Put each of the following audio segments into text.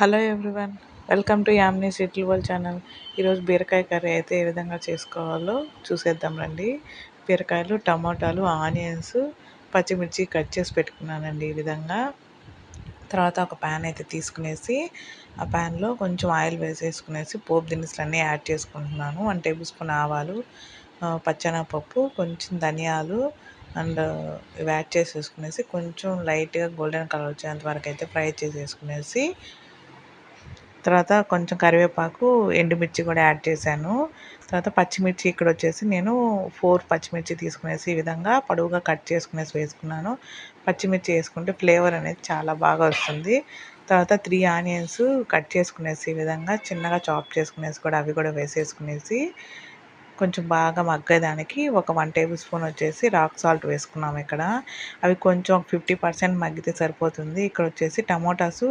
Hello everyone welcome to యామ్నీ city వాళ్ళ channel. ఈరోజు బీరకాయ కర్రీ అయితే ఏ విధంగా చేసుకోవాలో చూసేద్దాం రండి. బీరకాయలు టమాటాలు ఆనియన్స్ పచ్చిమిర్చి కట్ చేసి పెట్టుకున్నానండి ఈ విధంగా. తర్వాత ఒక ప్యాన్ అయితే తీసుకునేసి ఆ ప్యాన్లో కొంచెం ఆయిల్ వేసేసుకునేసి పోపు దినుసులు అన్నీ యాడ్ చేసుకుంటున్నాను. వన్ టేబుల్ స్పూన్ ఆవాలు పచ్చనపప్పు కొంచెం ధనియాలు అండ్ ఇవి యాడ్ చేసేసుకునేసి కొంచెం లైట్గా గోల్డెన్ కలర్ వచ్చేంత వరకు అయితే ఫ్రై చేసేసుకునేసి తర్వాత కొంచెం కరివేపాకు ఎండుమిర్చి కూడా యాడ్ చేశాను. తర్వాత పచ్చిమిర్చి ఇక్కడ వచ్చేసి నేను ఫోర్ పచ్చిమిర్చి తీసుకునేసి ఈ విధంగా పొడవుగా కట్ చేసుకునేసి వేసుకున్నాను. పచ్చిమిర్చి వేసుకుంటే ఫ్లేవర్ అనేది చాలా బాగా వస్తుంది. తర్వాత త్రీ ఆనియన్స్ కట్ చేసుకునేసి ఈ విధంగా చిన్నగా చాప్ చేసుకునేసి కూడా అవి కూడా వేసేసుకునేసి కొంచెం బాగా మగ్గేదానికి ఒక వన్ టేబుల్ స్పూన్ వచ్చేసి రాక్ సాల్ట్ వేసుకున్నాం ఇక్కడ. అవి కొంచెం ఫిఫ్టీ పర్సెంట్ మగ్గితే సరిపోతుంది. ఇక్కడ వచ్చేసి టమోటాసు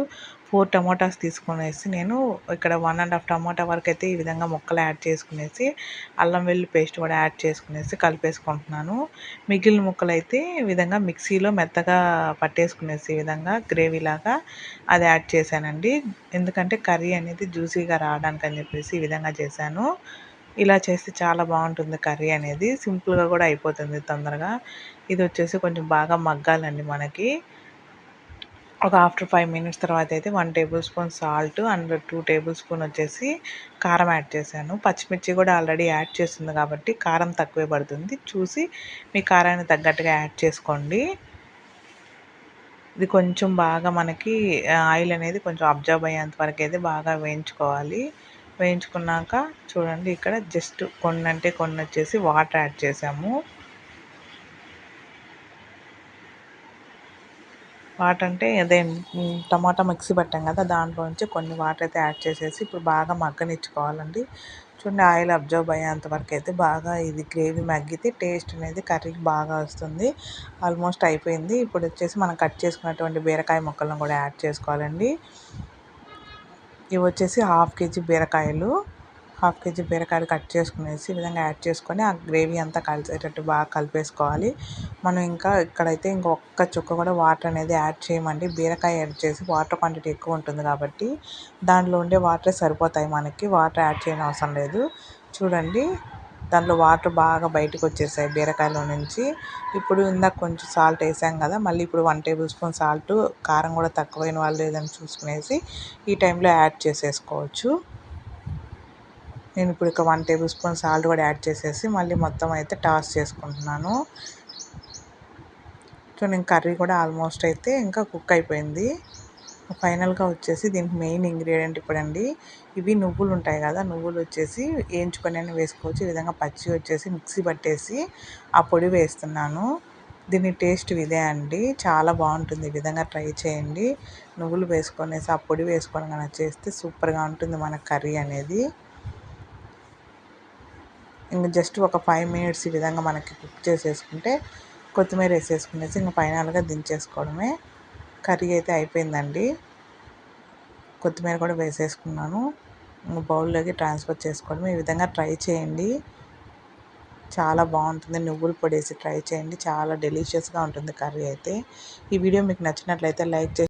ఫోర్ టమోటాస్ తీసుకునేసి నేను ఇక్కడ వన్ అండ్ హాఫ్ టమోటా వరకు అయితే ఈ విధంగా ముక్కలు యాడ్ చేసుకునేసి అల్లం వెల్లి పేస్ట్ కూడా యాడ్ చేసుకునేసి కలిపేసుకుంటున్నాను. మిగిలిన ముక్కలు అయితే ఈ విధంగా మిక్సీలో మెత్తగా పట్టేసుకునేసి ఈ విధంగా గ్రేవీ లాగా అది యాడ్ చేశానండి. ఎందుకంటే కర్రీ అనేది జ్యూసీగా రావడానికి అని చెప్పేసి ఈ విధంగా చేశాను. ఇలా చేస్తే చాలా బాగుంటుంది కర్రీ అనేది. సింపుల్గా కూడా అయిపోతుంది తొందరగా. ఇది వచ్చేసి కొంచెం బాగా మగ్గాలండి మనకి. ఒక ఆఫ్టర్ ఫైవ్ మినిట్స్ తర్వాత అయితే one tablespoon salt and two tablespoon వచ్చేసి కారం యాడ్ చేశాను. పచ్చిమిర్చి కూడా ఆల్రెడీ యాడ్ చేస్తుంది కాబట్టి కారం తక్కువే పడుతుంది. చూసి మీ కారాన్ని తగ్గట్టుగా యాడ్ చేసుకోండి. ఇది కొంచెం బాగా మనకి ఆయిల్ అనేది కొంచెం అబ్జర్వ్ అయ్యేంత వరకు అయితే బాగా వేయించుకోవాలి. వేయించుకున్నాక చూడండి ఇక్కడ జస్ట్ కొన్ని అంటే కొన్ని వచ్చేసి వాటర్ యాడ్ చేసాము. వాటర్ అంటే అదే టమాటా మిక్సీ పట్టాం కదా దాంట్లో నుంచి కొన్ని వాటర్ అయితే యాడ్ చేసేసి ఇప్పుడు బాగా మగ్గనిచ్చుకోవాలండి. చూడండి ఆయిల్ అబ్జర్వ్ అయ్యేంత వరకు అయితే బాగా ఇది గ్రేవీ మగ్గితే టేస్ట్ అనేది కర్రీకి బాగా వస్తుంది. ఆల్మోస్ట్ అయిపోయింది. ఇప్పుడు వచ్చేసి మనం కట్ చేసుకున్నటువంటి బీరకాయ ముక్కలను కూడా యాడ్ చేసుకోవాలండి. ఇవి వచ్చేసి హాఫ్ కేజీ బీరకాయలు. హాఫ్ కేజీ బీరకాయలు కట్ చేసుకునేసి ఈ విధంగా యాడ్ చేసుకొని ఆ గ్రేవీ అంతా కలిసేటట్టు బాగా కలిపేసుకోవాలి. మనం ఇంకా ఇక్కడైతే ఇంకొక చుక్క కూడా వాటర్ అనేది యాడ్ చేయమండి. బీరకాయ యాడ్ చేసి వాటర్ క్వాంటిటీ ఎక్కువ ఉంటుంది కాబట్టి దాంట్లో ఉండే వాటర్ సరిపోతాయి మనకి. వాటర్ యాడ్ చేయని అవసరం లేదు. చూడండి. దాంట్లో వాటర్ బాగా బయటకు వచ్చేసాయి బీరకాయలో నుంచి. ఇప్పుడు ఇందాక కొంచెం సాల్ట్ వేసాం కదా మళ్ళీ ఇప్పుడు వన్ టేబుల్ స్పూన్ సాల్ట్ కారం కూడా తక్కువైన వాళ్ళు లేదని చూసుకునేసి ఈ టైంలో యాడ్ చేసేసుకోవచ్చు. నేను ఇప్పుడు ఇక వన్ టేబుల్ స్పూన్ సాల్ట్ కూడా యాడ్ చేసేసి మళ్ళీ మొత్తం అయితే టాస్ చేసుకుంటున్నాను. సో నేను కర్రీ కూడా ఆల్మోస్ట్ అయితే ఇంకా కుక్ అయిపోయింది. ఫైనల్గా వచ్చేసి దీనికి మెయిన్ ఇంగ్రీడియంట్ ఇప్పుడండి. ఇవి నువ్వులు ఉంటాయి కదా నువ్వులు వచ్చేసి వేయించుకొని అని వేసుకోవచ్చు. ఈ విధంగా పచ్చి వచ్చేసి మిక్సీ పట్టేసి ఆ పొడి వేస్తున్నాను. దీని టేస్ట్ ఇదే అండి. చాలా బాగుంటుంది. ఈ విధంగా ట్రై చేయండి. నువ్వులు వేసుకొనేసి ఆ పొడి వేసుకొని కనుక చేస్తే సూపర్గా ఉంటుంది మన కర్రీ అనేది. ఇంకా జస్ట్ ఒక ఫైవ్ మినిట్స్ ఈ విధంగా మనకి కుక్ చేసేసుకుంటే కొత్తిమీర వేసేసుకునేసి ఇంకా ఫైనల్గా దించేసుకోవడమే. కర్రీ అయితే అయిపోయిందండి. కొత్తిమీర కూడా వేసేసుకున్నాను. బౌల్లోకి ట్రాన్స్ఫర్ చేసుకోవడం. ఈ విధంగా ట్రై చేయండి. చాలా బాగుంటుంది. నువ్వులు పొడేసి వేసి ట్రై చేయండి. చాలా డెలిషియస్గా ఉంటుంది కర్రీ అయితే. ఈ వీడియో మీకు నచ్చినట్లయితే లైక్ చేసి